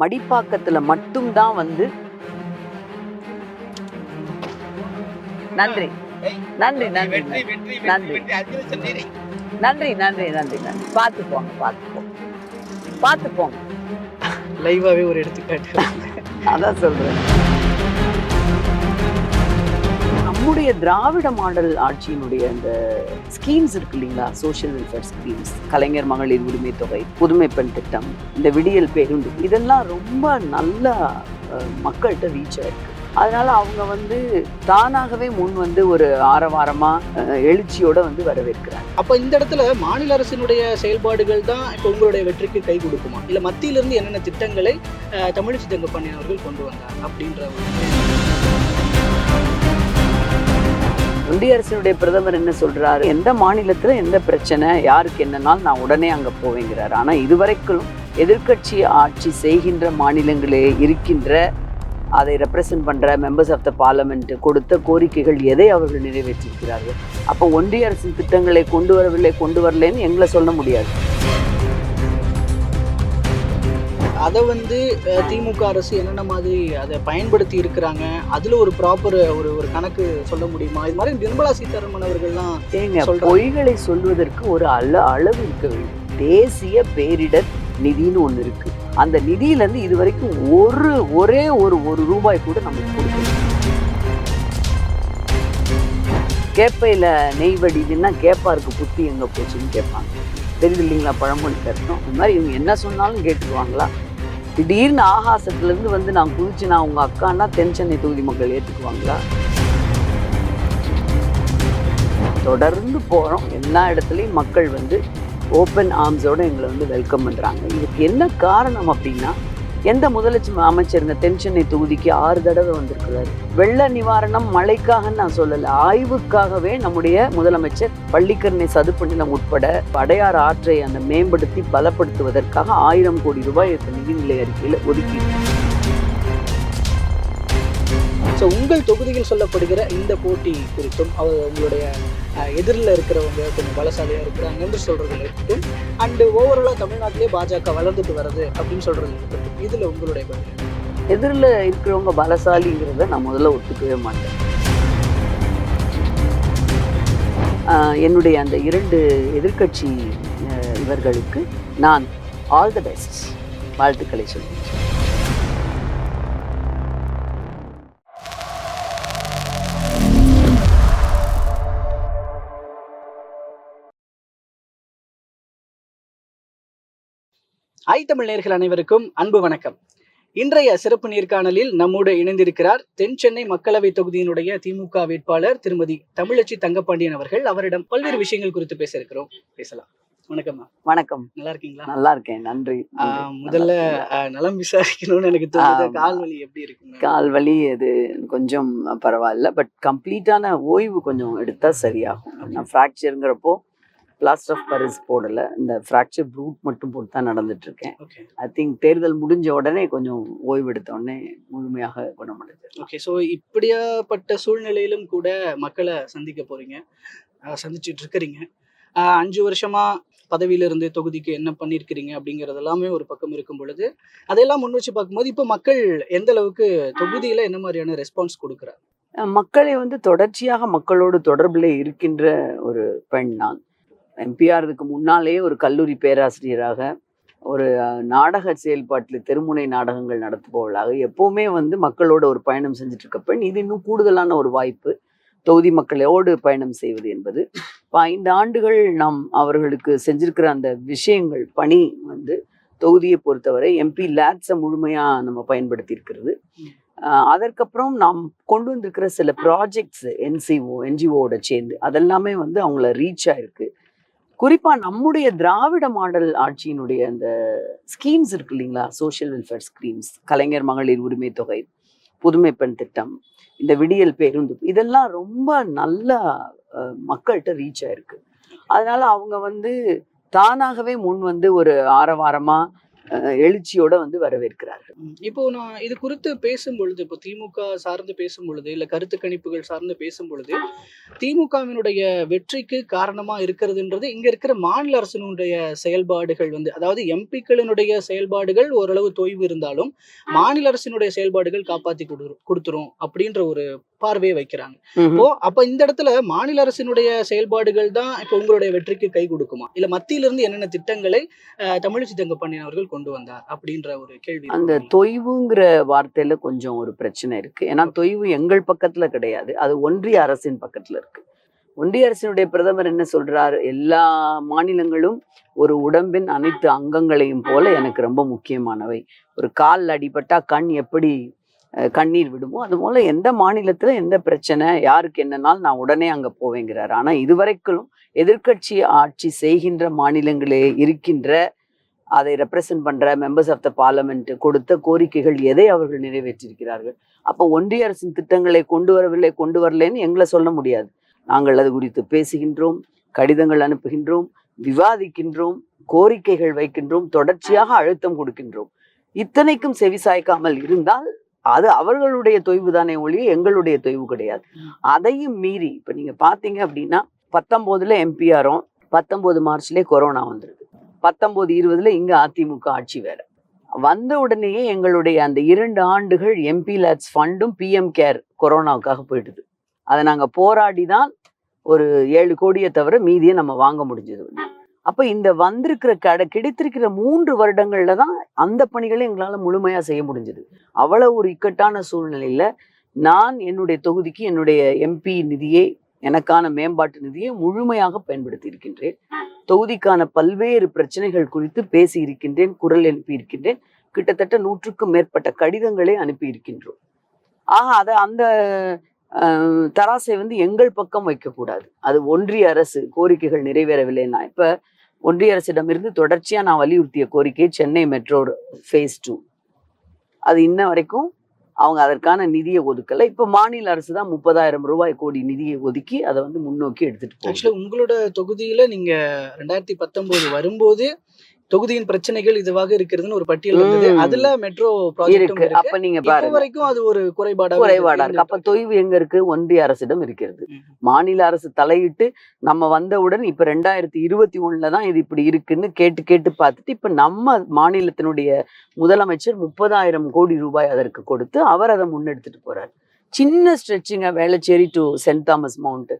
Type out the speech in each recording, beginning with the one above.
மடிப்பாக்கத்துல மட்டும்தான் வந்து நன்றி. நன்றி நன்றி நன்றி. நன்றி. நன்றி நன்றி நன்றி பார்த்து போங்க பார்த்து போங்க. பார்த்து போங்க. லைவாவே ஒரு எடுத்துக்காட்டு. அதான் சொல்றேன். நம்முடைய திராவிட மாடல் ஆட்சியினுடைய அந்த ஸ்கீம்ஸ் இருக்கு இல்லைங்களா? சோஷியல் வெல்ஃபேர் ஸ்கீம்ஸ் கலைஞர் மகளிர் உரிமை தொகை புதுமை பெண் திட்டம் இந்த விடியல் பேருந்து இதெல்லாம் ரொம்ப நல்லா மக்கள்கிட்ட ரீச் ஆயிருக்கு. அதனால அவங்க வந்து தானாகவே முன் வந்து ஒரு ஆரவாரமா எழுச்சியோட வந்து வரவேற்கிறாங்க. அப்ப இந்த இடத்துல மாநில அரசினுடைய செயல்பாடுகள் தான் இப்ப உங்களுடைய வெற்றிக்கு கை கொடுக்குமா? இல்ல மத்தியிலிருந்து என்னென்ன திட்டங்களை தமிழிசை தங்கப்பாண்டியன் அவர்கள் கொண்டு வந்தாங்க அப்படின்ற ஒன்றிய அரசினுடைய பிரதமர் என்ன சொல்றாரு? எந்த மாநிலத்துல எந்த பிரச்சனை யாருக்கு என்னன்னாலும் நான் உடனே அங்க போவேங்கிறாரு. ஆனா இதுவரைக்கும் எதிர்க்கட்சி ஆட்சி செய்கின்ற மாநிலங்களே இருக்கின்ற அதை ரெப்ரசன்ட் பண்ற மெம்பர்ஸ் ஆஃப் த பார்லமெண்ட் கொடுத்த கோரிக்கைகள் எதை அவர்கள் நிறைவேற்றியிருக்கிறார்கள் அப்போ ஒன்றிய அரசின் திட்டங்களை கொண்டு வரவில்லை கொண்டு வரலைன்னு எங்களை சொல்ல முடியாது. அதை வந்து திமுக அரசு என்னென்ன மாதிரி அதை பயன்படுத்தி இருக்கிறாங்க? அதுல ஒரு ப்ராப்பர் ஒரு ஒரு கணக்கு சொல்ல முடியுமா? இது மாதிரி நிர்மலா சீதாராமன் அவர்கள்லாம் ஏங்க. பொய்களை சொல்வதற்கு ஒரு அள அளவு இருக்க. வேண்டும் தேசிய பேரிடர் நிதின்னு ஒண்ணு இருக்கு. அந்த நிதியில இருந்து இது வரைக்கும் ஒரு ஒரே ஒரு ஒரு ரூபாய் கூட நமக்கு கொடுக்கல. கேப்பையில நெய் வடிதுன்னா கேப்பாருக்கு புத்தி எங்க போச்சுன்னு கேட்பாங்க. தெரியுது இல்லைங்களா பழமொழி கருத்தம்? இந்த மாதிரி இவங்க என்ன சொன்னாலும் கேட்டுக்குவாங்களா? திடீர்னு ஆகாசத்துலேருந்து வந்து நான் குதிச்சு நான் உங்கள் அக்கான்னா தென் சென்னை தொகுதி மக்கள் ஏற்றுக்குவாங்களா தொடர்ந்து போகிறோம் எல்லா இடத்துலையும் மக்கள் வந்து ஓப்பன் ஆர்ம்ஸோட எங்களை வந்து வெல்கம் பண்ணுறாங்க இதுக்கு என்ன காரணம் அப்படின்னா எந்த முதலமைச்சர் அமைச்சருங்க தென் சென்னை தொகுதிக்கு ஆறு தடவை வந்திருக்கிறாரு. வெள்ள நிவாரணம் மழைக்காக நான் சொல்லலை. ஆய்வுக்காகவே நம்முடைய முதலமைச்சர் பள்ளிக்கரணை சதுப்பு உட்பட அடையாறு ஆற்றை அந்த மேம்படுத்தி பலப்படுத்துவதற்காக ஆயிரம் கோடி ரூபாய் இப்ப நிதிநிலை அறிக்கையில் ஒதுக்கி ஸோ உங்கள் தொகுதியில் சொல்லப்படுகிற இந்த போட்டி குறித்தும் அவர் உங்களுடைய எதிரில் இருக்கிறவங்க கொஞ்சம் பலசாலியாக இருக்கிறாங்கன்னு என்று இருக்கட்டும் அண்டு ஓவராலாக தமிழ்நாட்டிலே பாஜக வளர்ந்துட்டு வருது அப்படின்னு சொல்கிறது இருக்கட்டும் இதில் உங்களுடைய பதில் எதிரில் இருக்கிறவங்க பலசாலிங்கிறத நான் முதல்ல ஒத்துக்கவே மாட்டேன். என்னுடைய அந்த இரண்டு எதிர்க்கட்சி இவர்களுக்கு நான் ஆல் த பெஸ்ட் வாழ்த்துக்களை சொல்கிறேன். ஐ தமிழ் நேயர்கள் அனைவருக்கும் அன்பு வணக்கம். இன்றைய சிறப்பு நேர்காணலில் நம்மோடு இணைந்திருக்கிறார் தென் சென்னை மக்களவை தொகுதியினுடைய திமுக வேட்பாளர் திருமதி தமிழச்சி தங்கப்பாண்டியன் அவர்கள். அவரிடம் பல்வேறு விஷயங்கள் குறித்து பேச இருக்கிறோம். பேசலாம். வணக்கம்மா வணக்கம். நல்லா இருக்கீங்களா? நல்லா இருக்கேன். நன்றி. முதல்ல நலம் விசாரிக்கணும்னு எனக்கு தோணுது. கால் வலி எப்படி இருக்குங்க கால் வலி அது கொஞ்சம் பரவாயில்ல. பட் கம்ப்ளீட்டான ஓய்வு கொஞ்சம் எடுத்தா சரியாகும். ஃப்ராக்சருங்கிறப்போ பிளாஸ்டர் ஆஃப் பரிஸ் போடலை. இந்த ஃப்ராக்சர் ப்ரூட் மட்டும் போட்டு தான் நடந்துட்டு இருக்கேன் ஓகே ஐ திங்க் தேர்தல் முடிஞ்ச உடனே கொஞ்சம் ஓய்வு எடுத்த உடனே முழுமையாக குணமடைஞ்சிடலாம் ஓகே ஸோ இப்படியாப்பட்ட சூழ்நிலையிலும் கூட மக்களை சந்திக்க போறீங்க. ஆஹ் சந்திச்சிட்டு இருக்கிறீங்க அஞ்சு வருஷமா பதவியில இருந்து தொகுதிக்கு என்ன பண்ணியிருக்கிறீங்க அப்படிங்கிறது எல்லாமே ஒரு பக்கம் இருக்கும் பொழுது அதையெல்லாம் முன் வச்சு பார்க்கும்போது இப்போ மக்கள் எந்த அளவுக்கு தொகுதியில என்ன மாதிரியான ரெஸ்பான்ஸ் கொடுக்குறாங்க? மக்களை வந்து தொடர்ச்சியாக மக்களோடு தொடர்பில் இருக்கின்ற ஒரு பெண் நான். எம்பிஆருக்கு முன்னாலேயே ஒரு கல்லூரி பேராசிரியராக ஒரு நாடக செயல்பாட்டில் தெருமுனை நாடகங்கள் நடத்துபவர்களாக எப்போவுமே வந்து மக்களோட ஒரு பயணம் செஞ்சுட்டு இருக்க பெண் இது இன்னும் கூடுதலான ஒரு வாய்ப்பு. தொகுதி மக்களோடு பயணம் செய்வது என்பது. இப்போ ஐந்து ஆண்டுகள் நாம் அவர்களுக்கு செஞ்சிருக்கிற அந்த விஷயங்கள் பணி வந்து தொகுதியை பொறுத்தவரை எம்பி லேட்ஸை முழுமையாக நம்ம பயன்படுத்தி இருக்கிறது அதற்கப்புறம் நாம் கொண்டு வந்திருக்கிற சில ப்ராஜெக்ட்ஸ் என்சிஓ என்ஜிஓட சேர்ந்து அதெல்லாமே வந்து அவங்கள ரீச் ஆயிருக்கு. குறிப்பா நம்முடைய திராவிட மாடல் ஆட்சியினுடைய அந்த ஸ்கீம்ஸ் இருக்கு இல்லைங்களா? சோசியல் வெல்ஃபேர் ஸ்கீம்ஸ் கலைஞர் மகளிர் உரிமை தொகை புதுமை பெண் திட்டம் இந்த விடியல் பேருந்து இதெல்லாம் ரொம்ப நல்லா மக்கள்கிட்ட ரீச் ஆயிருக்கு. அதனால அவங்க வந்து தானாகவே முன் வந்து ஒரு ஆரவாரமா எழுச்சியோட வந்து வரவேற்கிறார்கள். இப்போ நான் இது குறித்து பேசும் பொழுது இப்போ திமுக சார்ந்து பேசும் பொழுது இல்ல கருத்து கணிப்புகள் சார்ந்து பேசும் பொழுது திமுகவினுடைய வெற்றிக்கு காரணமா இருக்கிறதுன்றது இங்க இருக்கிற மாநில அரசினுடைய செயல்பாடுகள் வந்து அதாவது எம்பிக்களினுடைய செயல்பாடுகள் ஓரளவு தொய்வு இருந்தாலும் மாநில அரசினுடைய செயல்பாடுகள் காப்பாத்தி கொடு கொடுத்துரும் அப்படின்ற ஒரு பார்வையை வைக்கிறாங்க. இப்போ அப்ப இந்த இடத்துல மாநில அரசினுடைய செயல்பாடுகள் தான் இப்போ உங்களுடைய வெற்றிக்கு கை கொடுக்குமா? இல்ல மத்தியிலிருந்து என்னென்ன திட்டங்களை தமிழிசை தங்கப்பாண்டியன் அவர்கள் கொண்டு வந்தார் அப்படின்ற ஒரு கேள்வி அந்த. தொய்வுங்கிற வார்த்தையில கொஞ்சம் ஒரு பிரச்சனை இருக்கு. ஏன்னா தொய்வு எங்கள் பக்கத்துல கிடையாது. அது ஒன்றிய அரசின் பக்கத்துல இருக்கு. ஒன்றிய அரசினுடைய பிரதமர் என்ன சொல்றாரு? எல்லா மாநிலங்களும் ஒரு உடம்பின் அனைத்து அங்கங்களையும் போல எனக்கு ரொம்ப முக்கியமானவை. ஒரு கால் அடிபட்டா கண் எப்படி கண்ணீர் விடுமோ? அது போல எந்த மாநிலத்துல எந்த பிரச்சனை யாருக்கு என்னன்னாலும் நான் உடனே அங்க போவேங்கிறாரு. ஆனா இதுவரைக்கும் எதிர்க்கட்சி ஆட்சி செய்கின்ற மாநிலங்களே இருக்கின்ற அதை ரெப்ரசன்ட் பண்ற மெம்பர்ஸ் ஆஃப் த பார்லமெண்ட் கொடுத்த கோரிக்கைகள் எதை அவர்கள் நிறைவேற்றியிருக்கிறார்கள் அப்போ ஒன்றிய அரசின் திட்டங்களை கொண்டு வரவில்லை கொண்டு வரலைன்னு எங்களை சொல்ல முடியாது. நாங்கள் அது குறித்து பேசுகின்றோம் கடிதங்கள் அனுப்புகின்றோம் விவாதிக்கின்றோம் கோரிக்கைகள் வைக்கின்றோம் தொடர்ச்சியாக அழுத்தம் கொடுக்கின்றோம். இத்தனைக்கும் செவிசாய்க்காமல் இருந்தால் அது அவர்களுடைய தொய்வு தானே ஒழிய எங்களுடைய தொய்வு கிடையாது. அதையும் மீறி இப்ப நீங்க பாத்தீங்க அப்படின்னா பத்தொன்பதுல எம்பிஆரும் பத்தொன்பது மார்ச்லயே கொரோனா வந்துருது பத்தொன்பது இருபதுல இங்க அதிமுக ஆட்சி வேற. வந்த உடனேயே எங்களுடைய அந்த இரண்டு ஆண்டுகள் எம்பி லேட்ஸ் ஃபண்டும் பிஎம் கேர் கொரோனாவுக்காக போயிடுது அதை நாங்க போராடி தான் ஒரு ஏழு கோடியை தவிர மீதியை நம்ம வாங்க முடிஞ்சது. அப்ப இந்த வந்திருக்கிற கடை கிடைத்திருக்கிற மூன்று வருடங்கள்ல தான் அந்த பணிகளை எங்களால முழுமையா செய்ய முடிஞ்சது. அவ்வளவு ஒரு இக்கட்டான சூழ்நிலையில நான் என்னுடைய தொகுதிக்கு என்னுடைய எம்பி நிதியை எனக்கான மேம்பாட்டு நிதியை முழுமையாக பயன்படுத்தி இருக்கின்றேன். தொகுதிக்கான பல்வேறு பிரச்சனைகள் குறித்து பேசி இருக்கின்றேன் குரல் எழுப்பி இருக்கின்றேன். கிட்டத்தட்ட நூற்றுக்கும் மேற்பட்ட கடிதங்களை அனுப்பி இருக்கின்றோம். ஆக அதை அந்த தராசை வந்து எங்கள் பக்கம் வைக்கக்கூடாது. அது ஒன்றிய அரசு கோரிக்கைகள் நிறைவேறவில்லைன்னா இப்போ ஒன்றிய அரசிடமிருந்து தொடர்ச்சியாக நான் வலியுறுத்திய கோரிக்கை சென்னை மெட்ரோ ஃபேஸ் டூ அது இன்ன வரைக்கும் அவங்க அதற்கான நிதியை ஒதுக்கலை. இப்போ மாநில அரசு தான் முப்பதாயிரம் ரூபாய் கோடி நிதியை ஒதுக்கி அதை வந்து முன்னோக்கி எடுத்துட்டு ஆக்சுவலாக உங்களோட தொகுதியில் நீங்கள் ரெண்டாயிரத்தி பத்தொம்போது வரும்போது தொகுதியின் பிரச்சனைகள் இதுவாக இருக்கிறதுன்னு ஒரு பட்டியல் இருந்தது. அதுல மெட்ரோ இருக்கு. அப்ப நீங்க பாருங்க. வரைக்கும் அது ஒரு குறைபாடா குறைபாடா இருக்கு. அப்ப தொய்வு எங்க இருக்கு? ஒன்றிய அரசிடம் இருக்கிறது. மாநில அரசு தலையிட்டு நம்ம வந்தவுடன் இப்ப ரெண்டாயிரத்தி இருபத்தி ஒண்ணுல தான் இது இப்படி இருக்குன்னு கேட்டு கேட்டு பார்த்துட்டு இப்ப நம்ம மாநிலத்தினுடைய முதலமைச்சர் முப்பதாயிரம் கோடி ரூபாய் அதற்கு கொடுத்து அவர் அதை முன்னெடுத்துட்டு போறார். சின்ன ஸ்ட்ரெச்சிங்க Velachery to Saint Thomas Mount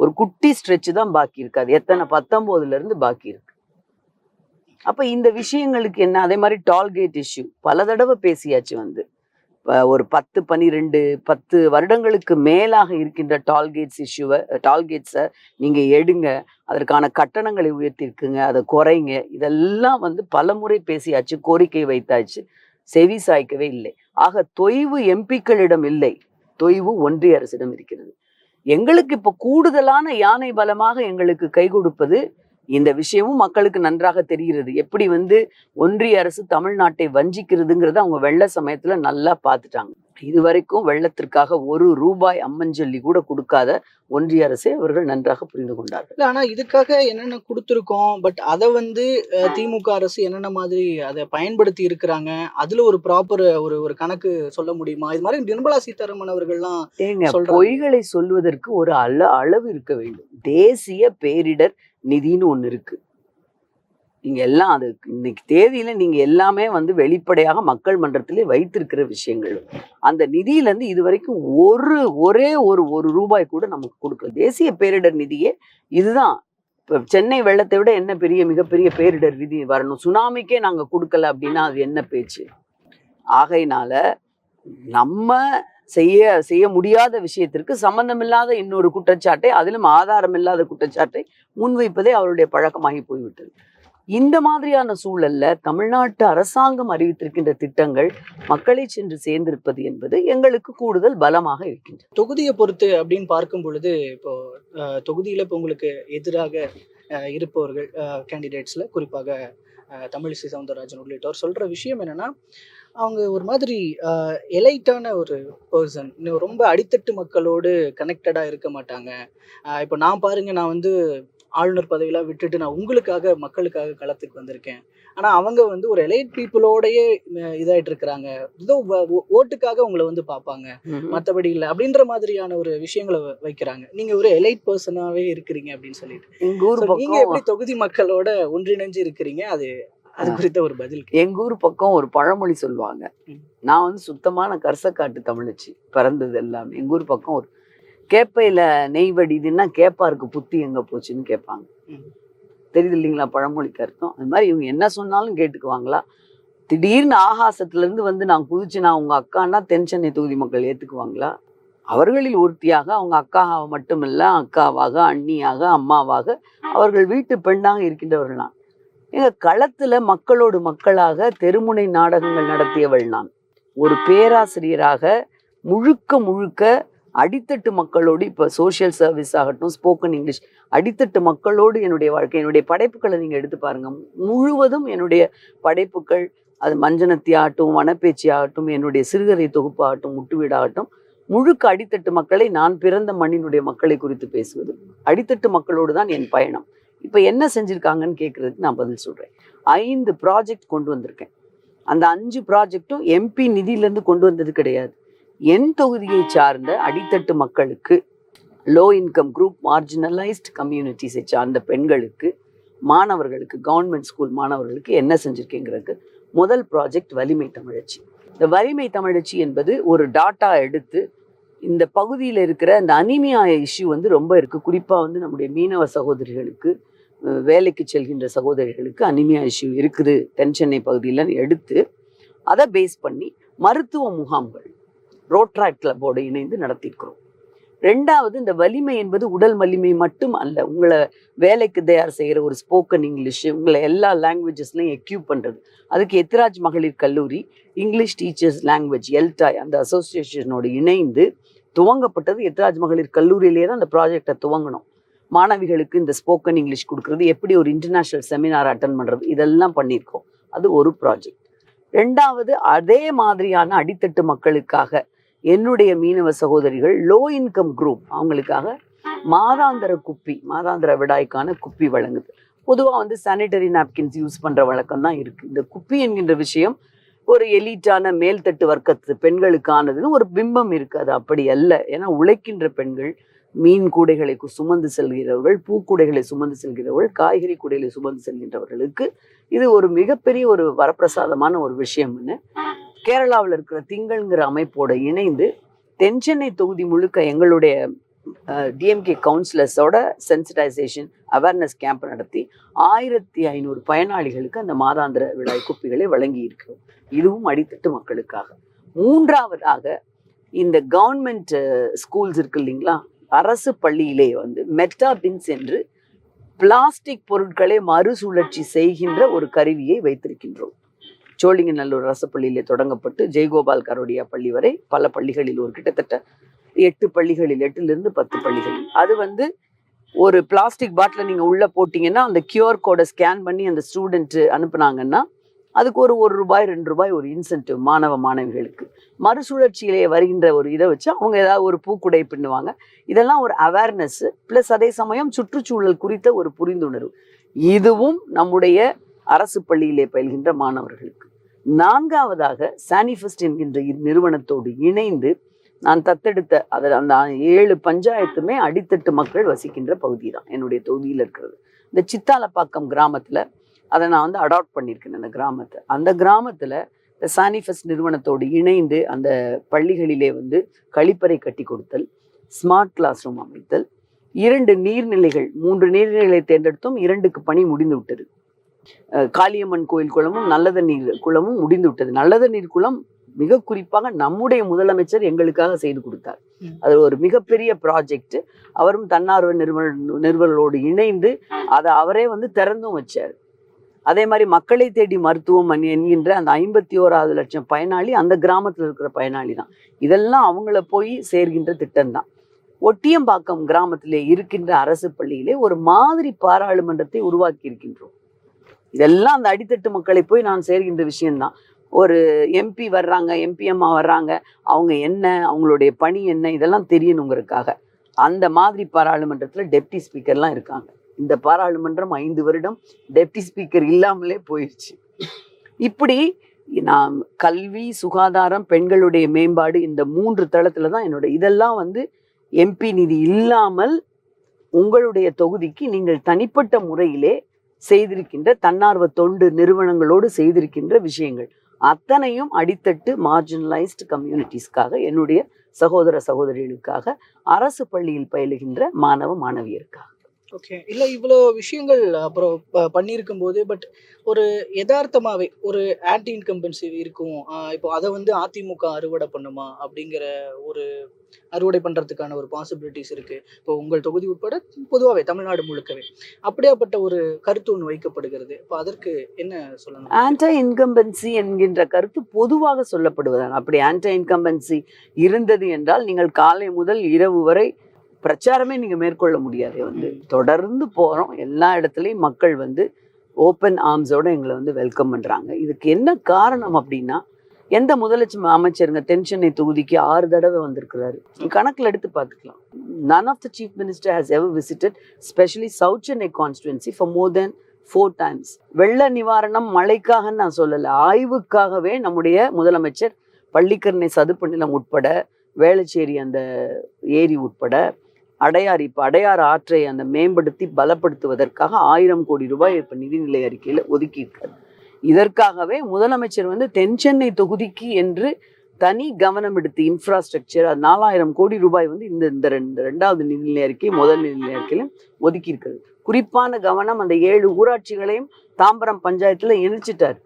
ஒரு குட்டி ஸ்ட்ரெச் தான் பாக்கி இருக்கு. அது எத்தனை? பத்தொன்பதுல இருந்து பாக்கி இருக்கு. அப்போ இந்த விஷயங்களுக்கு என்ன? அதே மாதிரி டால்கேட் இஷ்யூ பல தடவை பேசியாச்சு வந்து. ஒரு பத்து பனிரெண்டு பத்து வருடங்களுக்கு மேலாக இருக்கின்ற டால்கேட்ஸ் இஷ்யூவை டால்கேட்ஸை நீங்கள் எடுங்க. அதற்கான கட்டணங்களை உயர்த்திருக்குங்க. அதை குறைங்க. இதெல்லாம் வந்து பலமுறை பேசியாச்சு கோரிக்கை வைத்தாச்சு. செவி சாய்க்கவே இல்லை. ஆக தொய்வு எம்பிக்களிடம் இல்லை. தொய்வு ஒன்றிய அரசிடம் இருக்கிறது. எங்களுக்கு இப்போ கூடுதலான யானை பலமாக எங்களுக்கு கை கொடுப்பது இந்த விஷயமும் மக்களுக்கு நன்றாக தெரிகிறது. எப்படி வந்து ஒன்றிய அரசு தமிழ்நாட்டை வஞ்சிக்கிறதுங்கிறத அவங்க வெள்ள சமயத்துல நல்லா பார்த்துட்டாங்க. இதுவரைக்கும் வெள்ளத்திற்காக ஒரு ரூபாய் அம்மஞ்சொல்லி கூட கொடுக்காத ஒன்றிய அரசை அவர்கள் நன்றாக புரிந்து கொண்டார்கள். ஆனா இதுக்காக என்னென்ன கொடுத்துருக்கோம்? பட் அதை வந்து திமுக அரசு என்னென்ன மாதிரி அதை பயன்படுத்தி இருக்கிறாங்க? அதுல ஒரு ப்ராப்பர் ஒரு ஒரு கணக்கு சொல்ல முடியுமா? இது மாதிரி நிர்மலா சீதாராமன் அவர்கள்லாம். பொய்களை சொல்வதற்கு ஒரு அள அளவு இருக்க வேண்டும். தேசிய பேரிடர் நிதின்னு ஒண்ணு இருக்கு. நீங்கள் எல்லாம் அது இன்னைக்கு தேதியில நீங்க எல்லாமே வந்து வெளிப்படையாக மக்கள் மன்றத்திலே வைத்திருக்கிற விஷயங்கள். அந்த நிதியில இருந்து இதுவரைக்கும் ஒரு ஒரே ஒரு ஒரு ரூபாய் கூட நமக்கு கொடுக்கல. தேசிய பேரிடர் நிதியே இதுதான். இப்போ சென்னை வெள்ளத்தை விட என்ன பெரிய மிகப்பெரிய பேரிடர் நிதி வரணும்? சுனாமிக்கே நாங்க கொடுக்கல அப்படின்னா அது என்ன பேச்சு? ஆகையினால நம்ம செய்ய செய்ய முடியாத விஷயத்திற்கு சம்பந்தமில்லாத இன்னொரு குற்றச்சாட்டை அதிலும் ஆதாரம் இல்லாத குற்றச்சாட்டை முன்வைப்பதே அவருடைய பழக்கமாகி போய்விட்டது. இந்த மாதிரியான சூழல்ல தமிழ்நாட்டு அரசாங்கம் அறிவித்திருக்கின்ற திட்டங்கள் மக்களை சென்று சேர்ந்திருப்பது என்பது எங்களுக்கு கூடுதல் பலமாக இருக்கின்றது. தொகுதியை பொறுத்து அப்படின்னு பார்க்கும் பொழுது இப்போ தொகுதியில இப்போ உங்களுக்கு எதிராக இருப்பவர்கள் கேண்டிடேட்ஸ்ல குறிப்பாக தமிழிசை சவுந்தரராஜன் உள்ளிட்டோர் சொல்ற விஷயம் என்னன்னா அவங்க ஒரு மாதிரி எலைட்டான ஒரு பர்சன் ரொம்ப அடித்தட்டு மக்களோடு கனெக்டடாக இருக்க மாட்டாங்க. இப்போ நான் பாருங்க நான் வந்து ஆளுநர் பதவியெல்லாம் விட்டுட்டு நான் உங்களுக்காக மக்களுக்காக களத்துக்கு வந்திருக்கேன். ஆனா அவங்க வந்து ஒரு எலைட் பீப்புளோடயே இதாயிட்டு இருக்கிறாங்க ஏதோ ஓட்டுக்காக உங்களை வந்து பார்ப்பாங்க. மத்தபடி இல்லை. அப்படின்ற மாதிரியான ஒரு விஷயங்களை வைக்கிறாங்க. நீங்க ஒரு எலைட் பர்சனாவே இருக்கிறீங்க அப்படின்னு சொல்லிட்டு. எங்க ஊர் So, நீங்க பக்கம் எப்படி தொகுதி மக்களோட ஒன்றிணைஞ்சு இருக்கிறீங்க? அது அது குறித்த ஒரு பதில். எங்க ஊர் பக்கம் ஒரு பழமொழி சொல்லுவாங்க. நான் வந்து சுத்தமான கரசக்காட்டு தமிழச்சி பிறந்தது எல்லாமே. எங்க ஊர் பக்கம் ஒரு கேப்பையில நெய் வடிதுன்னா கேப்பாருக்கு புத்தி எங்க போச்சுன்னு கேட்பாங்க. தெரியுது இல்லைங்களா பழமொழிக்கு அர்த்தம். அது மாதிரி இவங்க என்ன சொன்னாலும் கேட்டுக்குவாங்களா? திடீர்னு ஆகாசத்துல இருந்து வந்து நான் குதிச்சு நான் உங்க அக்கான்னா தென் சென்னை தொகுதி மக்கள் ஏத்துக்குவாங்களா? அவர்களில் ஒருத்தியாக அவங்க அக்காவாக மட்டுமல்ல அக்காவாக அண்ணியாக அம்மாவாக அவர்கள் வீட்டு பெண்ணாக இருக்கின்றவர்கள் நான். எங்க களத்துல மக்களோடு மக்களாக தெருமுனை நாடகங்கள் நடத்தியவள் நான். ஒரு பேராசிரியராக முழுக்க முழுக்க அடித்தட்டு மக்களோடு இப்போ சோஷியல் சர்வீஸ் ஆகட்டும் ஸ்போக்கன் இங்கிலீஷ் அடித்தட்டு மக்களோடு என்னுடைய வாழ்க்கை என்னுடைய படைப்புகளை நீங்கள் எடுத்து பாருங்கள் முழுவதும் என்னுடைய படைப்புகள் அது மஞ்சனத்தி ஆகட்டும் வனப்பேச்சி ஆகட்டும் என்னுடைய சிறுகதை தொகுப்பாகட்டும் முட்டுவீடாகட்டும் முழுக்க அடித்தட்டு மக்களை நான் பிறந்த மண்ணினுடைய மக்களை குறித்து பேசுவது. அடித்தட்டு மக்களோடு தான் என் பயணம். இப்போ என்ன செஞ்சுருக்காங்கன்னு கேட்குறதுக்கு நான் பதில் சொல்கிறேன் ஐந்து ப்ராஜெக்ட் கொண்டு வந்திருக்கேன். அந்த அஞ்சு ப்ராஜெக்ட்டும் எம்பி நிதியிலேருந்து கொண்டு வந்தது கிடையாது. என் தொகுதியை சார்ந்த அடித்தட்டு மக்களுக்கு லோ இன்கம் குரூப் மார்ஜினலைஸ்ட் கம்யூனிட்டிஸை சார்ந்த பெண்களுக்கு மாணவர்களுக்கு கவர்மெண்ட் ஸ்கூல் மாணவர்களுக்கு என்ன செஞ்சுருக்கேங்கிறதுக்கு முதல் ப்ராஜெக்ட் வலிமை தமிழச்சி. இந்த வலிமை தமிழச்சி என்பது ஒரு டாட்டா எடுத்து இந்த பகுதியில் இருக்கிற அந்த அனிமியா இஷ்யூ வந்து ரொம்ப இருக்குது குறிப்பாக வந்து நம்முடைய மீனவ சகோதரிகளுக்கு வேலைக்கு செல்கின்ற சகோதரிகளுக்கு அனிமியா இஷ்யூ இருக்குது தென் சென்னை பகுதியில் எடுத்து அதை பேஸ் பண்ணி மருத்துவ முகாம்கள் ரோட்ராக் கிளப்போடு இணைந்து நடத்தியிருக்கிறோம். ரெண்டாவது இந்த வலிமை என்பது உடல் வலிமை மட்டும் அல்ல. உங்களை வேலைக்கு தயார் செய்கிற ஒரு ஸ்போக்கன் இங்கிலீஷ் உங்களை எல்லா லாங்குவேஜஸ்லையும் எக்யூப் பண்ணுறது அதுக்கு எத்ராஜ் மகளிர் கல்லூரி இங்கிலீஷ் டீச்சர்ஸ் லாங்குவேஜ் எல்டாய் அந்த அசோசியேஷனோடு இணைந்து துவங்கப்பட்டது. எத்ராஜ் மகளிர் கல்லூரியிலே தான் அந்த ப்ராஜெக்டை துவங்கணும். மாணவிகளுக்கு இந்த ஸ்போக்கன் இங்கிலீஷ் கொடுக்குறது. எப்படி ஒரு இன்டர்நேஷ்னல் செமினார் அட்டன் பண்ணுறது இதெல்லாம் பண்ணியிருக்கோம். அது ஒரு ப்ராஜெக்ட் ரெண்டாவது அதே மாதிரியான அடித்தட்டு மக்களுக்காக என்னுடைய மீனவ சகோதரிகள் லோ இன்கம் குரூப் அவங்களுக்காக மாதாந்திர குப்பி மாதாந்திர விடாய்க்கான குப்பி வழங்குது. பொதுவாக வந்து சானிட்டரி நாப்கின்ஸ் யூஸ் பண்ணுற வழக்கம் தான் இருக்குது இந்த குப்பி என்கின்ற விஷயம் ஒரு எலீட்டான மேல்தட்டு வர்க்கத்து பெண்களுக்கானதுன்னு ஒரு பிம்பம் இருக்குது அது அப்படி அல்ல. ஏன்னா உழைக்கின்ற பெண்கள் மீன் கூடைகளை சுமந்து செல்கிறவர்கள் பூக்கூடைகளை சுமந்து செல்கிறவர்கள் காய்கறி கூடைகளை சுமந்து செல்கின்றவர்களுக்கு இது ஒரு மிகப்பெரிய ஒரு வரப்பிரசாதமான ஒரு விஷயம்னு கேரளாவில் இருக்கிற திங்கள்ங்கிற அமைப்போடு இணைந்து தென்சென்னை தொகுதி முழுக்க எங்களுடைய டிஎம்கே கவுன்சிலர்ஸோட சென்சிடைசேஷன் அவேர்னஸ் கேம்ப் நடத்தி ஆயிரத்தி ஐநூறு பயனாளிகளுக்கு அந்த மாதாந்திர விழாய் குப்பிகளை வழங்கி இருக்கிறோம் இதுவும் அடித்தட்டு மக்களுக்காக. மூன்றாவதாக இந்த கவர்மெண்ட் ஸ்கூல்ஸ் இருக்கு இல்லைங்களா? அரசு பள்ளியிலே வந்து மெட்டா பின்ஸ் என்று பிளாஸ்டிக் பொருட்களை மறுசுழற்சி செய்கின்ற ஒரு கருவியை வைத்திருக்கின்றோம். சோழிங்கநல்லூர் அரசு பள்ளியிலே தொடங்கப்பட்டு ஜெயகோபால் கரோடியா பள்ளி வரை பல பள்ளிகளில் ஒரு கிட்டத்தட்ட எட்டு பள்ளிகளில் எட்டுலேருந்து பத்து பள்ளிகளில் அது வந்து ஒரு பிளாஸ்டிக் பாட்டிலை நீங்கள் உள்ளே போட்டிங்கன்னா அந்த கியூஆர் கோடை ஸ்கேன் பண்ணி அந்த ஸ்டூடெண்ட்டு அனுப்புனாங்கன்னா அதுக்கு ஒரு ஒரு ரூபாய் ரெண்டு ரூபாய் ஒரு இன்சென்டிவ் மாணவ மாணவிகளுக்கு. மறுசுழற்சியிலே வருகின்ற ஒரு இதை வச்சு அவங்க ஏதாவது ஒரு பூக்குடை பின்னுவாங்க. இதெல்லாம் ஒரு அவேர்னஸ்ஸு ப்ளஸ் அதே சமயம் சுற்றுச்சூழல் குறித்த ஒரு புரிந்துணர்வு. இதுவும் நம்முடைய அரசு பள்ளியிலே பயில்கின்ற மாணவர்களுக்கு. நான்காவதாக சானிஃபெஸ்ட் என்கின்ற நிறுவனத்தோடு இணைந்து நான் தத்தெடுத்த அதில் அந்த ஏழு பஞ்சாயத்துமே அடித்தட்டு மக்கள் வசிக்கின்ற பகுதி தான் என்னுடைய தொகுதியில் இருக்கிறது. இந்த சித்தாலப்பாக்கம் கிராமத்தில் அதை நான் வந்து அடாப்ட் பண்ணியிருக்கேன் அந்த கிராமத்தை. அந்த கிராமத்தில் இந்த சானிஃபெஸ்ட் நிறுவனத்தோடு இணைந்து அந்த பள்ளிகளிலே வந்து கழிப்பறை கட்டி கொடுத்தல் ஸ்மார்ட் கிளாஸ் ரூம் அமைத்தல் இரண்டு நீர்நிலைகள் மூன்று நீர்நிலைகளை தேர்ந்தெடுத்தும் இரண்டுக்கு பணி முடிந்து விட்டது. காளியம்மன் கோயில் குளமும் நல்லத நீர் குளமும் முடிந்து விட்டது நல்லத நீர் குளம் மிக குறிப்பாக நம்முடைய முதலமைச்சர் எங்களுக்காக செய்து கொடுத்தார். அது ஒரு மிகப்பெரிய ப்ராஜெக்ட் அவரும் தன்னார்வ நிறுவன நிறுவனங்களோடு இணைந்து அதை அவரே வந்து திறந்தும் வச்சார். அதே மாதிரி மக்களை தேடி மருத்துவம் என்- என்கின்ற அந்த ஐம்பத்தி ஓராவது லட்சம் பயனாளி அந்த கிராமத்தில் இருக்கிற பயனாளி தான். இதெல்லாம் அவங்கள போய் சேர்கின்ற திட்டம் தான் ஒட்டியம்பாக்கம் கிராமத்திலே இருக்கின்ற அரசு பள்ளியிலே ஒரு மாதிரி பாராளுமன்றத்தை உருவாக்கி இருக்கின்றோம் இதெல்லாம் அந்த அடித்தட்டு மக்களை போய் நான் சேர்கின்ற விஷயம்தான். ஒரு எம்பி வர்றாங்க எம்பி அம்மா வர்றாங்க அவங்க என்ன அவங்களுடைய பணி என்ன இதெல்லாம் தெரியணுங்கிறதுக்காக. அந்த மாதிரி பாராளுமன்றத்தில் டெப்டி ஸ்பீக்கர்லாம் இருக்காங்க. இந்த பாராளுமன்றம் ஐந்து வருடம் டெப்டி ஸ்பீக்கர் இல்லாமலே போயிடுச்சு இப்படி நான் கல்வி சுகாதாரம் பெண்களுடைய மேம்பாடு இந்த மூன்று தளத்துல தான் என்னோட இதெல்லாம் வந்து எம்பி நிதி இல்லாமல் உங்களுடைய தொகுதிக்கு நீங்கள் தனிப்பட்ட முறையிலே செய்திருக்கின்ற தன்னார்வ தொண்டு நிறுவனங்களோடு செய்திருக்கின்ற விஷயங்கள். அத்தனையும் அடித்தட்டு மார்ஜினலைஸ்டு கம்யூனிட்டிஸ்க்காக என்னுடைய சகோதர சகோதரிகளுக்காக அரசு பள்ளியில் பயிலுகின்ற மாணவ மாணவியருக்காக. ஓகே இல்லை இவ்வளோ விஷயங்கள் அப்புறம் பண்ணியிருக்கும் போது பட் ஒரு யதார்த்தமாகவே ஒரு ஆன்டி இன்கம்பன்சி இருக்கும் இப்போ அதை வந்து அதிமுக அறுவடை பண்ணுமா? அப்படிங்கிற ஒரு அறுவடை பண்ணுறதுக்கான ஒரு பாசிபிலிட்டிஸ் இருக்குது இப்போ உங்கள் தொகுதி உட்பட பொதுவாகவே தமிழ்நாடு முழுக்கவே. அப்படியாப்பட்ட ஒரு கருத்து ஒன்று வைக்கப்படுகிறது. இப்போ அதற்கு என்ன சொல்லணும்? ஆன்டி இன்கம்பன்சி என்கின்ற கருத்து பொதுவாக சொல்லப்படுவதால் அப்படி ஆன்டி இன்கம்பன்சி இருந்தது என்றால் நீங்கள் காலை முதல் இரவு வரை பிரச்சாரமே நீங்கள் மேற்கொள்ள முடியாது. வந்து தொடர்ந்து போகிறோம் எல்லா இடத்துலையும் மக்கள் வந்து ஓப்பன் ஆர்ம்ஸோட எங்களை வந்து வெல்கம் பண்ணுறாங்க இதுக்கு என்ன காரணம் அப்படின்னா எந்த முதலட்சுமி அமைச்சருங்க தென்சென்னை தொகுதிக்கு ஆறு தடவை வந்திருக்கிறாரு. கணக்கில் எடுத்து பார்த்துக்கலாம். None of the chief minister has ever visited specially south Chennai constituency for more than four times வெள்ள நிவாரணம் மழைக்காக நான் சொல்லலை. ஆய்வுக்காகவே நம்முடைய முதலமைச்சர் பள்ளிக்கரணை சதுப்பு நிலம் உட்பட வேளச்சேரி அந்த ஏரி உட்பட அடையார் இப்போ அடையார் ஆற்றை அந்த மேம்படுத்தி பலப்படுத்துவதற்காக ஆயிரம் கோடி ரூபாய் இப்போ நிதிநிலை அறிக்கையில் ஒதுக்கியிருக்காரு. இதற்காகவே முதலமைச்சர் வந்து தென்சென்னை தொகுதிக்கு என்று தனி கவனம் எடுத்து இன்ஃப்ராஸ்ட்ரக்சர் அது நாலாயிரம் கோடி ரூபாய் வந்து இந்த இந்த ரெண்டு ரெண்டாவது நிதிநிலை அறிக்கை முதல் நிதிநிலை அறிக்கையிலும் ஒதுக்கி இருக்கிறது குறிப்பான கவனம் அந்த ஏழு ஊராட்சிகளையும் தாம்பரம் பஞ்சாயத்துல இணைச்சிட்டார்.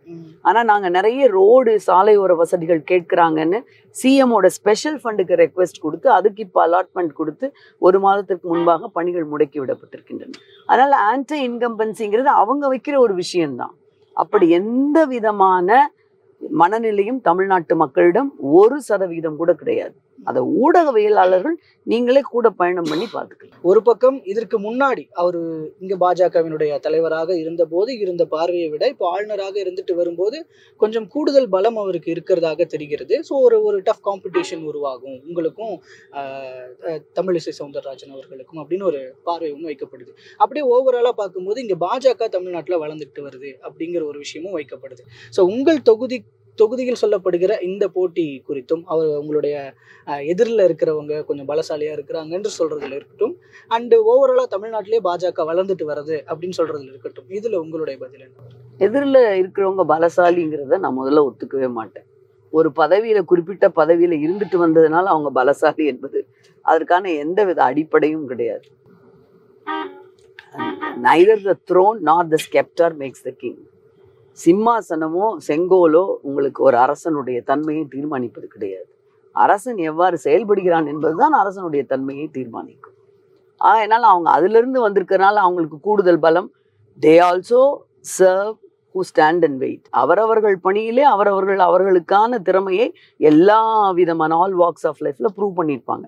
ஆனா நாங்க நிறைய ரோடு சாலையோர வசதிகள் கேட்குறாங்கன்னு சிஎம்மோட ஸ்பெஷல் ஃபண்டுக்கு ரெக்வெஸ்ட் கொடுத்து அதுக்கு இப்போ அலாட்மெண்ட் கொடுத்து ஒரு மாதத்திற்கு முன்பாக பணிகள் முடக்கி விடப்பட்டிருக்கின்றன. அதனால ஆன்டி இன்கம்பன்சிங்கிறது அவங்க வைக்கிற ஒரு விஷயம்தான். அப்படி எந்த விதமான மனநிலையும் தமிழ்நாட்டு மக்களிடம் ஒரு சதவீதம் கூட கிடையாது. அதை ஊடகவியலாளர்கள் நீங்களே கூட பயணம் பண்ணி பார்த்துக்கலாம். ஒரு பக்கம் இதற்கு முன்னாடி அவர் இங்க பாஜகவினுடைய தலைவராக இருந்தபோது இருந்த பார்வையை விட இப்போ ஆளுநராக இருந்துட்டு வரும்போது கொஞ்சம் கூடுதல் பலம் அவருக்கு இருக்கிறதாக தெரிகிறது. ஸோ ஒரு ஒரு டஃப் காம்படிஷன் உருவாகும். உங்களுக்கும் தமிழிசை சவுந்தரராஜன் அவர்களுக்கும் அப்படின்னு ஒரு பார்வை ஒன்று வைக்கப்படுது. அப்படியே ஓவராலாக பார்க்கும்போது இங்க பாஜக தமிழ்நாட்டில் வளர்ந்துட்டு வருது அப்படிங்கிற ஒரு விஷயமும் வைக்கப்படுது. ஸோ உங்கள் தொகுதி தொகுதியில் சொல்லப்படுகிற இந்த போட்டி குறித்தும் அவர் உங்களுடைய எதிரில் இருக்கிறவங்க கொஞ்சம் பலசாலியா இருக்கிறாங்க என்று சொல்றதுல இருக்கட்டும். அண்ட் ஓவராலா தமிழ்நாட்டிலே பாஜக வளர்ந்துட்டு வருது அப்படின்னு சொல்றதுல இருக்கட்டும். இதுல உங்களுடைய பதில் என்ன? எதிரில் இருக்கிறவங்க பலசாலிங்கிறத நான் முதல்ல ஒத்துக்கவே மாட்டேன். ஒரு பதவியில குறிப்பிட்ட பதவியில இருந்துட்டு வந்ததுனால அவங்க பலசாலி என்பது அதற்கான எந்த வித அடிப்படையும் கிடையாது. Neither the throne not the sceptre makes the king சிம்மாசனமோ செங்கோலோ உங்களுக்கு ஒரு அரசனுடைய தன்மையை தீர்மானிப்பது கிடையாது. அரசன் எவ்வாறு செயல்படுகிறான் என்பதுதான் அரசனுடைய தன்மையை தீர்மானிக்கும். அதனால அவங்க அதிலிருந்து வந்திருக்கிறனால அவங்களுக்கு கூடுதல் பலம். They also serve who stand and wait அவரவர்கள் பணியிலே அவரவர்கள் அவர்களுக்கான திறமையை எல்லா விதமான ஆல் வாக்ஸ் ஆஃப் லைஃப்ல ப்ரூவ் பண்ணியிருப்பாங்க.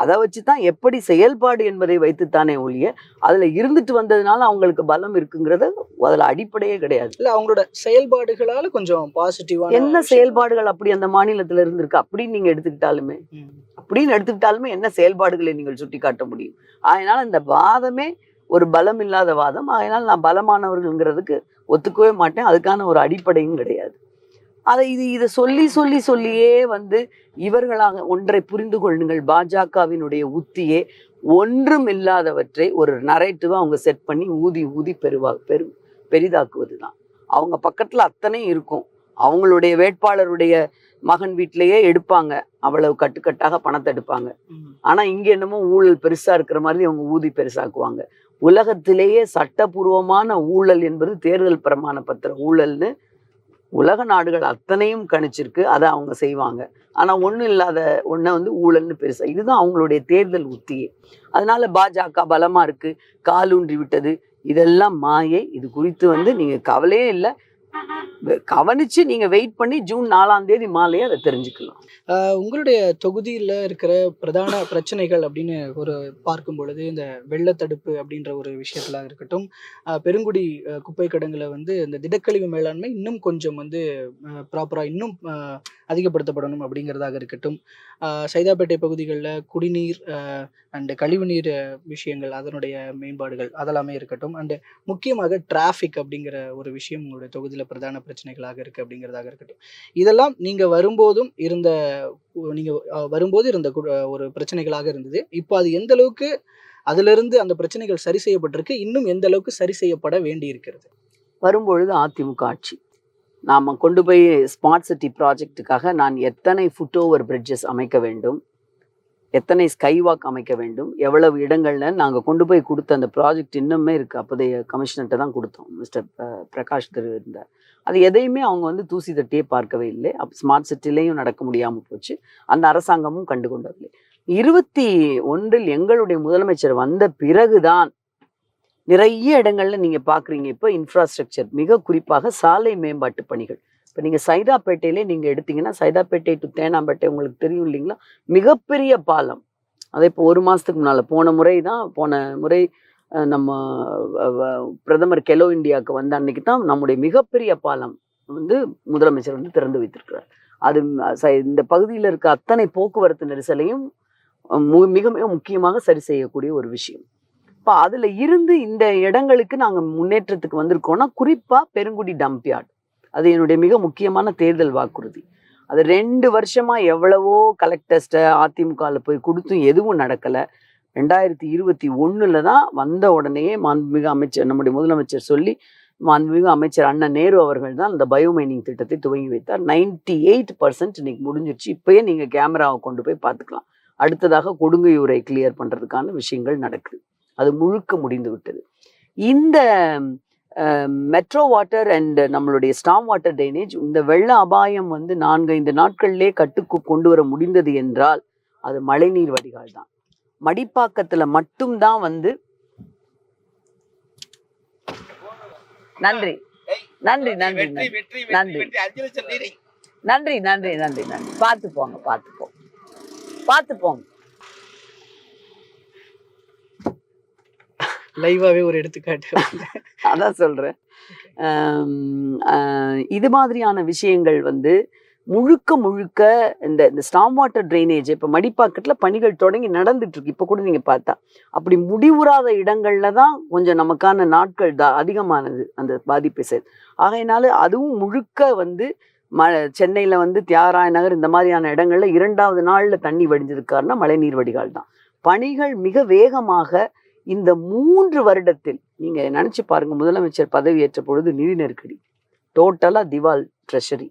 அதை வச்சு தான் எப்படி செயல்பாடு என்பதை வைத்துத்தானே ஒழிய அதுல இருந்துட்டு வந்ததுனால அவங்களுக்கு பலம் இருக்குங்கிறது அதுல அடிப்படையே கிடையாது. இல்ல அவங்களோட செயல்பாடுகளால கொஞ்சம் பாசிட்டிவான என்ன செயல்பாடுகள் அப்படி அந்த மாநிலத்துல இருந்திருக்கு? அப்படின்னு நீங்க எடுத்துக்கிட்டாலுமே அப்படின்னு எடுத்துக்கிட்டாலுமே என்ன செயல்பாடுகளை நீங்கள் சுட்டி காட்ட முடியும்? அதனால இந்த வாதமே ஒரு பலம் இல்லாத வாதம். அதனால் நான் பலமானவர்கள்ங்கிறதுக்கு ஒத்துக்கவே மாட்டேன். அதுக்கான ஒரு அடிப்படையும் கிடையாது. அதை இது இதை சொல்லி சொல்லி சொல்லியே வந்து இவர்களாக ஒன்றை புரிந்து கொள்ளுங்கள். பாஜகவினுடைய உத்தியே ஒன்றும் இல்லாதவற்றை ஒரு நரேட்டிவா அவங்க செட் பண்ணி ஊதி ஊதி பெருவா பெரு பெரிதாக்குவது தான் அவங்க பக்கத்துல அத்தனை இருக்கும். அவங்களுடைய வேட்பாளருடைய மகன் வீட்டிலேயே எடுப்பாங்க. அவ்வளவு கட்டுக்கட்டாக பணத்தை எடுப்பாங்க. ஆனா இங்க என்னமோ ஊழல் பெருசா இருக்கிற மாதிரி அவங்க ஊதி பெருசாக்குவாங்க. உலகத்திலேயே சட்டபூர்வமான ஊழல் என்பது தேர்தல் பிரமாண பத்திர ஊழல்னு உலக நாடுகள் அத்தனையும் கணிச்சிருக்கு அதை அவங்க செய்வாங்க. ஆனா ஒண்ணும் இல்லாத ஒன்றை வந்து ஊழல்னு பெருசாக இதுதான் அவங்களுடைய தேர்தல் உத்தியே. அதனால பாஜக பலமா இருக்கு காலூன்றி விட்டது. இதெல்லாம் மாயை. இது குறித்து வந்து நீங்கள் கவலையே இல்லை. கவனிச்சு நீங்க வெயிட் பண்ணி ஜூன் நாலாம் தேதி மாலையே அதை தெரிஞ்சுக்கலாம். ஆஹ் உங்களுடைய தொகுதியில் இருக்கிற பிரதான பிரச்சனைகள் அப்படின்னு ஒரு பார்க்கும் பொழுது இந்த வெள்ள தடுப்பு அப்படின்ற ஒரு விஷயத்துல இருக்கட்டும் பெருங்குடி குப்பை கிடங்குல வந்து இந்த திடக்கழிவு மேலாண்மை இன்னும் கொஞ்சம் வந்து ப்ராப்பராக இன்னும் அதிகப்படுத்தப்படணும் அப்படிங்கிறதாக இருக்கட்டும். சைதாப்பேட்டை பகுதிகளில் குடிநீர் அண்டு கழிவுநீர் விஷயங்கள் அதனுடைய மேம்பாடுகள் அதெல்லாமே இருக்கட்டும். அண்டு முக்கியமாக டிராஃபிக் அப்படிங்கிற ஒரு விஷயம் உங்களுடைய தொகுதியில் பிரதான பிரச்சனைகளாக இருக்குது அப்படிங்கிறதாக இருக்கட்டும். இதெல்லாம் நீங்கள் வரும்போதும் இருந்த நீங்கள் வரும்போது இருந்த ஒரு பிரச்சனைகளாக இருந்தது. இப்போ அது எந்த அளவுக்கு அதிலிருந்து அந்த பிரச்சனைகள் சரி செய்யப்பட்டிருக்கு இன்னும் எந்த அளவுக்கு சரி செய்யப்பட வேண்டி இருக்கிறது? வரும்பொழுது அதிமுக ஆட்சி. நாம் கொண்டு போய் ஸ்மார்ட் சிட்டி ப்ராஜெக்ட்டுக்காக நான் எத்தனை ஃபுட் ஓவர் பிரிட்ஜஸ் அமைக்க வேண்டும்? எத்தனை ஸ்கை வாக் அமைக்க வேண்டும் எவ்வளவு இடங்களில் நாங்கள் கொண்டு போய் கொடுத்த அந்த ப்ராஜெக்ட் இன்னுமே இருக்குது அப்போதைய கமிஷனர்கிட்ட தான் கொடுத்தோம். மிஸ்டர் பிரகாஷ் திரு இருந்தார் அது எதையுமே அவங்க வந்து தூசி தட்டியே பார்க்கவே இல்லை. அப் ஸ்மார்ட் சிட்டிலையும் நடக்க முடியாமல் போச்சு. அந்த அரசாங்கமும் கண்டு கொண்டதில்லை இருபத்தி ஒன்றில் எங்களுடைய முதலமைச்சர் வந்த பிறகுதான் நிறைய இடங்கள்ல நீங்க பாக்குறீங்க இப்போ இன்ஃப்ராஸ்ட்ரக்சர் மிக குறிப்பாக சாலை மேம்பாட்டு பணிகள். இப்போ நீங்கள் சைதாப்பேட்டையிலே நீங்கள் எடுத்தீங்கன்னா சைதாப்பேட்டை டு தேனாம்பேட்டை உங்களுக்கு தெரியும் இல்லைங்களா? மிகப்பெரிய பாலம். அதை இப்போ ஒரு மாதத்துக்கு முன்னால் போன முறை தான் போன முறை நம்ம பிரதமர் கெலோ இந்தியாவுக்கு வந்த அன்னைக்கு தான் நம்முடைய மிகப்பெரிய பாலம் வந்து முதலமைச்சர் வந்து திறந்து வைத்திருக்கிறார். அது இந்த பகுதியில் இருக்க அத்தனை போக்குவரத்து நெரிசலையும் மிக மிக முக்கியமாக சரி செய்யக்கூடிய ஒரு விஷயம். இப்போ அதில் இருந்து இந்த இடங்களுக்கு நாங்கள் முன்னேற்றத்துக்கு வந்திருக்கோம்னா குறிப்பாக பெருங்குடி டம்ப்யார்ட். அது என்னுடைய மிக முக்கியமான தேர்தல் வாக்குறுதி. அது ரெண்டு வருஷமா எவ்வளவோ கலெக்டர்ஸ்ட்டை அதிமுகவில் போய் கொடுத்தும் எதுவும் நடக்கலை. ரெண்டாயிரத்தி இருபத்தி ஒன்றில் தான் வந்த உடனேயே மாண்புமிகு அமைச்சர் நம்முடைய முதலமைச்சர் சொல்லி மாண்புமிகு அமைச்சர் அண்ணன் நேரு அவர்கள் தான் அந்த பயோமைனிங் திட்டத்தை துவங்கி வைத்தார். நைன்டி எயிட் பர்சன்ட் இன்னைக்கு முடிஞ்சிருச்சு. இப்போயே நீங்கள் கேமராவை கொண்டு போய் பார்த்துக்கலாம். அடுத்ததாக கொடுங்கையூரை கிளியர் பண்ணுறதுக்கான விஷயங்கள் நடக்குது. அது முழுக்க முடிந்து விட்டது. இந்த மெட்ரோ வாட்டர் அண்ட் நம்மளுடைய ஸ்டாம் வாட்டர் ட்ரைனேஜ் இந்த வெள்ள அபாயம் வந்து நான்கைந்து நாட்களிலே கட்டுக்கு கொண்டு வர முடிந்தது என்றால் அது மழைநீர் வடிகால் தான். மடிப்பாக்கத்துல மட்டும்தான் வந்து நன்றி. நன்றி நன்றி நன்றி. நன்றி. நன்றி நன்றி நன்றி பார்த்து போங்க பார்த்து போங்க பார்த்து போங்க. லைவாகவே ஒரு எடுத்துக்காட்டு அதான் சொல்றேன். ஆஹ், இது மாதிரியான விஷயங்கள் வந்து முழுக்க முழுக்க இந்த இந்த ஸ்டாம் வாட்டர் ட்ரைனேஜ் இப்போ மடிப்பாக்கத்தில் பணிகள் தொடங்கி நடந்துட்டு இருக்கு இப்போ கூட நீங்க பார்த்தா. அப்படி முடிவுறாத இடங்கள்ல தான் கொஞ்சம் நமக்கான நாட்கள் தான் அதிகமானது அந்த பாதிப்பை செய்து ஆகையினால அதுவும் முழுக்க வந்து ம சென்னையில் வந்து தியாகராய நகர் இந்த மாதிரியான இடங்கள்ல இரண்டாவது நாளில் தண்ணி வடிஞ்சிருக்காருன்னா மழைநீர் வடிகால் தான். பணிகள் மிக வேகமாக இந்த மூன்று வருடத்தில் நீங்க நினைச்சு பாருங்க முதலமைச்சர் பதவியேற்ற பொழுது நிதி நெருக்கடி. டோட்டலா திவால் ட்ரெஷரி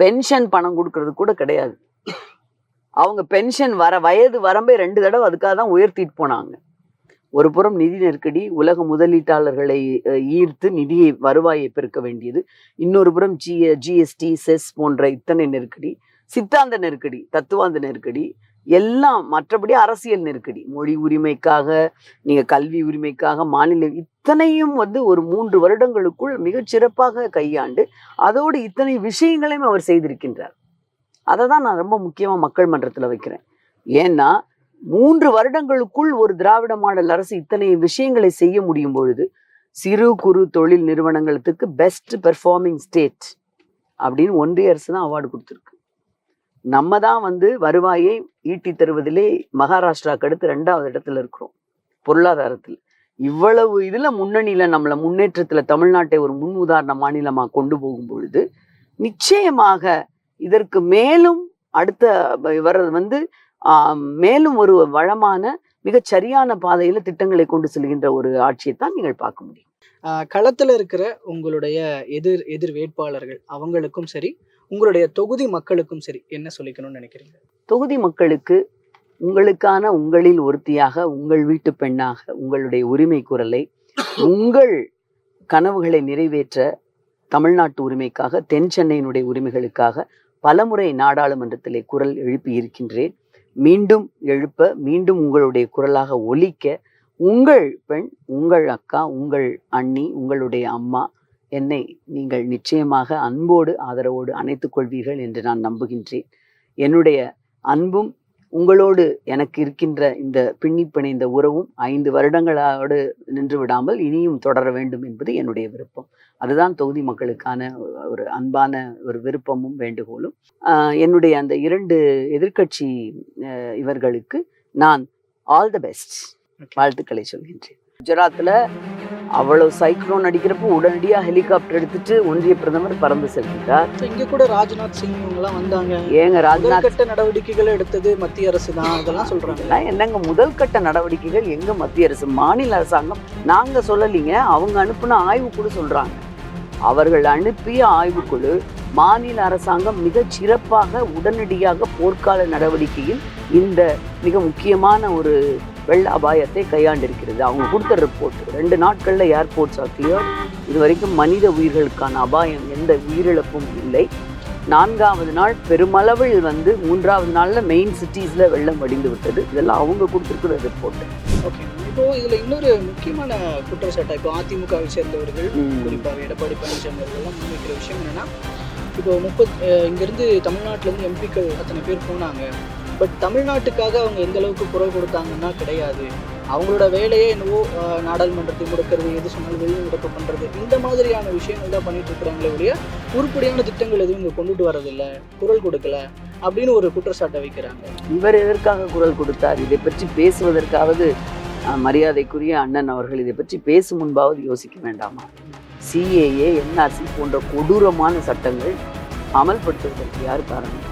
பென்ஷன் பணம் கொடுக்கறது கூட கிடையாது. அவங்க பென்ஷன் வர வயது வரம்பை ரெண்டு தடவை அதுக்காக தான் உயர்த்திட்டு போனாங்க. ஒரு புறம் நிதி நெருக்கடி உலக முதலீட்டாளர்களை ஈர்த்து நிதியை வருவாயை பெருக்க வேண்டியது. இன்னொரு புறம் ஜி ஜிஎஸ்டி செஸ் போன்ற இத்தனை நெருக்கடி. சித்தாந்த நெருக்கடி தத்துவாந்த நெருக்கடி. எல்லாம் மற்றபடி அரசியல் நெருக்கடி. மொழி உரிமைக்காக நீங்கள் கல்வி உரிமைக்காக மாநில இத்தனையும் வந்து ஒரு மூன்று வருடங்களுக்குள் மிகச் சிறப்பாக கையாண்டு அதோடு இத்தனை விஷயங்களையும் அவர் செய்திருக்கின்றார். அதை தான் நான் ரொம்ப முக்கியமாக மக்கள் மன்றத்தில் வைக்கிறேன். ஏன்னா மூன்று வருடங்களுக்குள் ஒரு திராவிட மாடல் அரசு இத்தனை விஷயங்களை செய்ய முடியும் பொழுது சிறு குறு தொழில் நிறுவனங்களுக்கு பெஸ்ட் பெர்ஃபார்மிங் ஸ்டேட் அப்படின்னு ஒன்றிய அரசு தான் அவார்டு கொடுத்துருக்கு. நம்ம தான் வந்து வருவாயை ஈட்டி தருவதிலே மகாராஷ்டிராவுக்கு அடுத்து ரெண்டாவது இடத்துல இருக்கிறோம் பொருளாதாரத்தில். இவ்வளவு இதில் முன்னணியில் நம்மளை முன்னேற்றத்தில் தமிழ்நாட்டை ஒரு முன் உதாரண மாநிலமாக கொண்டு போகும் பொழுது நிச்சயமாக இதற்கு மேலும் அடுத்த வர்றது வந்து மேலும் ஒரு வளமான மிகச் சரியான பாதையில் திட்டங்களை கொண்டு செல்கின்ற ஒரு ஆட்சியை தான் நீங்கள் பார்க்க முடியும். களத்தில் இருக்கிற உங்களுடைய எதிர் எதிர் வேட்பாளர்கள் அவங்களுக்கும் சரி உங்களுடைய தொகுதி மக்களுக்கும் சரி என்ன சொல்லிக்கணும்னு நினைக்கிறீங்க? தொகுதி மக்களுக்கு உங்களுக்கான உங்களில் ஒருத்தியாக உங்கள் வீட்டு பெண்ணாக உங்களுடைய உரிமை குரலை உங்கள் கனவுகளை நிறைவேற்ற தமிழ்நாட்டு உரிமைக்காக தென் சென்னையினுடைய உரிமைகளுக்காக பலமுறை நாடாளுமன்றத்திலே குரல் எழுப்பி இருக்கின்றேன். மீண்டும் எழுப்ப மீண்டும் உங்களுடைய குரலாக ஒலிக்க உங்கள் பெண் உங்கள் அக்கா உங்கள் அண்ணி உங்களுடைய அம்மா என்னை நீங்கள் நிச்சயமாக அன்போடு ஆதரவோடு அணைத்துக் கொள்வீர்கள் என்று நான் நம்புகின்றேன். என்னுடைய அன்பும் உங்களோடு எனக்கு இருக்கின்ற இந்த பின்னி பிணைந்த உறவும் ஐந்து வருடங்களோடு நின்று விடாமல் இனியும் தொடர வேண்டும் என்பது என்னுடைய விருப்பம். அதுதான் தொகுதி மக்களுக்கான ஒரு அன்பான ஒரு விருப்பமும் வேண்டுகோளும். என்னுடைய அந்த இரண்டு எதிர்க்கட்சி அஹ், இவர்களுக்கு நான் ஆல் த பெஸ்ட். வாழ்த்துக்களை சொல்கின்றேன். குஜராத்தில் அவ்வளவு சைக்ளோன் அடிக்கிறப்போ உடனடியாக ஹெலிகாப்டர் எடுத்துட்டு ஒன்றிய பிரதமர் பறந்து செல்கிறார் இங்க கூட ராஜ்நாத் சிங் எல்லாம் வந்தாங்க. ஏங்க ராஜ்நாத் முதற்கட்ட நடவடிக்கைகளை எடுத்தது மத்திய அரசு தான். இதெல்லாம் சொல்றாங்க. என்னங்க முதல் கட்ட நடவடிக்கைகள் எங்க மத்திய அரசு? மாநில அரசாங்கம் நாங்க சொல்லலைங்க அவங்க அனுப்புன ஆய்வுக்குழு சொல்றாங்க. அவர்கள் அனுப்பிய ஆய்வுக்குழு மாநில அரசாங்கம் மிகச் சிறப்பாக உடனடியாக போர்க்கால நடவடிக்கையில் இந்த மிக முக்கியமான ஒரு வெள்ள அபாயத்தை கையாண்டிருக்கிறது. அவங்க கொடுத்த ரிப்போர்ட் ரெண்டு நாட்களில் ஏர்போர்ட்ஸ் ஆர் கிளியர் இது வரைக்கும் மனித உயிர்களுக்கான அபாயம் எந்த உயிரிழப்பும் இல்லை. நான்காவது நாள் பெருமளவில் வந்து மூன்றாவது நாளில் மெயின் சிட்டிஸில் வெள்ளம் வடிந்து விட்டது. இதெல்லாம் அவங்க கொடுத்துருக்குற ரிப்போர்ட் ஓகே இப்போ இதுல இன்னொரு முக்கியமான குற்றச்சாட்டை இப்போ அதிமுகவை சேர்ந்தவர்கள் குறிப்பாக எடப்பாடி பழனிசாமி அவர்கள்லாம் முன்வைக்கிற விஷயம் என்னன்னா இப்போ முப்பத் இங்கிருந்து தமிழ்நாட்டிலேருந்து எம்பிக்கள் அத்தனை பேர் போனாங்க. பட் தமிழ்நாட்டுக்காக அவங்க எந்த அளவுக்கு குரல் கொடுத்தாங்கன்னா கிடையாது. அவங்களோட வேலையே என்னவோ நாடாளுமன்றத்தை முடக்கிறது எது சொன்னாலும் வெளியே முடக்க பண்ணுறது இந்த மாதிரியான விஷயங்கள் தான் பண்ணிட்டு இருக்கிறாங்களே ஒழிய உருப்படியான திட்டங்கள் எதுவும் இங்கே கொண்டுட்டு வரதில்லை குரல் கொடுக்கல அப்படின்னு ஒரு குற்றச்சாட்டை வைக்கிறாங்க. இவர் எதற்காக குரல் கொடுத்தார்? இதை பற்றி பேசுவதற்காவது மரியாதைக்குரிய அண்ணன் அவர்கள் இதை பற்றி பேசும் முன்பாவது யோசிக்க வேண்டாமா? சிஏஏ என்ஆர்சி போன்ற கொடூரமான சட்டங்கள் அமல்படுத்துவதற்கு யார் காரணம்?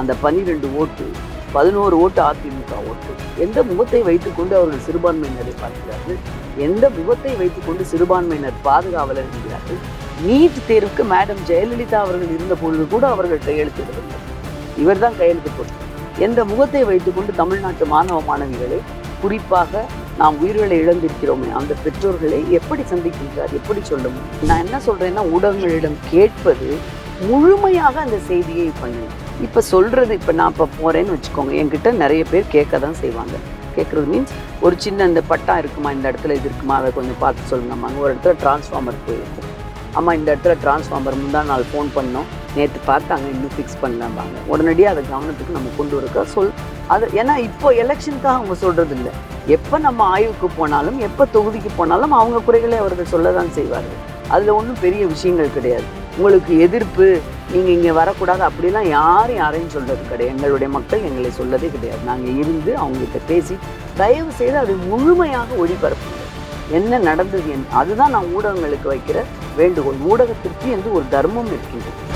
அந்த பனிரெண்டு ஓட்டு பதினோரு ஓட்டு அதிமுக ஓட்டு எந்த முகத்தை வைத்துக்கொண்டு அவர்கள் சிறுபான்மையினரை பார்க்கிறார்கள்? எந்த முகத்தை வைத்துக்கொண்டு சிறுபான்மையினர் பாதுகாவலர் என்கிறார்கள்? நீட் தேர்வுக்கு மேடம் ஜெயலலிதா அவர்கள் இருந்த பொழுது கூட அவர்கள் கையெழுத்திடவில்லை. இவர்தான் கையெழுத்து போட்டார் எந்த முகத்தை வைத்துக்கொண்டு தமிழ்நாட்டு மாணவ மாணவிகளை குறிப்பாக நாம் உயிர்களை இழந்திருக்கிறோமே அந்த பெற்றோர்களை எப்படி சந்திக்கின்றார் எப்படி சொல்ல முடியும்? நான் என்ன சொல்றேன்னா ஊடகங்களிடம் கேட்பது முழுமையாக அந்த செய்தியை பண்ணுங்க இப்போ சொல்கிறது இப்போ நான் இப்போ போகிறேன்னு வச்சுக்கோங்க. என்கிட்ட நிறைய பேர் கேட்க தான் செய்வாங்க. கேட்குறது மீன்ஸ் ஒரு சின்ன இந்த பட்டா இருக்குமா இந்த இடத்துல இது இருக்குமா அதை கொஞ்சம் பார்த்து சொல்லுங்கம்மாங்க. ஒரு இடத்துல டிரான்ஸ்ஃபார்மர் போயிருக்கும் அம்மா இந்த இடத்துல டிரான்ஸ்ஃபார்மர் முந்தா நாள் ஃபோன் பண்ணோம். நேற்று பார்த்தாங்க இன்னும் ஃபிக்ஸ் பண்ணலாம்பாங்க. உடனடியாக அதை கவனத்துக்கு நம்ம கொண்டு வரக்க சொல் அது ஏன்னா இப்போ எலெக்ஷனுக்காக அவங்க சொல்கிறது இல்லை. எப்போ நம்ம ஆய்வுக்கு போனாலும் எப்போ தொகுதிக்கு போனாலும் அவங்க குறைகளை அவர்கள் சொல்ல தான் செய்வார்கள். அதில் ஒன்றும் பெரிய விஷயங்கள் கிடையாது. உங்களுக்கு எதிர்ப்பு நீங்கள் இங்கே வரக்கூடாது அப்படிலாம் யாரும் யாரையும் சொல்கிறது கிடையாது. எங்களுடைய மக்கள் எங்களை சொல்லதே கிடையாது. நாங்கள் இருந்து அவங்ககிட்ட பேசி தயவு செய்து அதை முழுமையாக ஒளிபரப்புங்க. என்ன நடந்தது என் அதுதான் நான் ஊடகங்களுக்கு வைக்கிற வேண்டுகோள். ஊடகத்திற்கு என்று ஒரு தர்மம் இருக்கின்றது.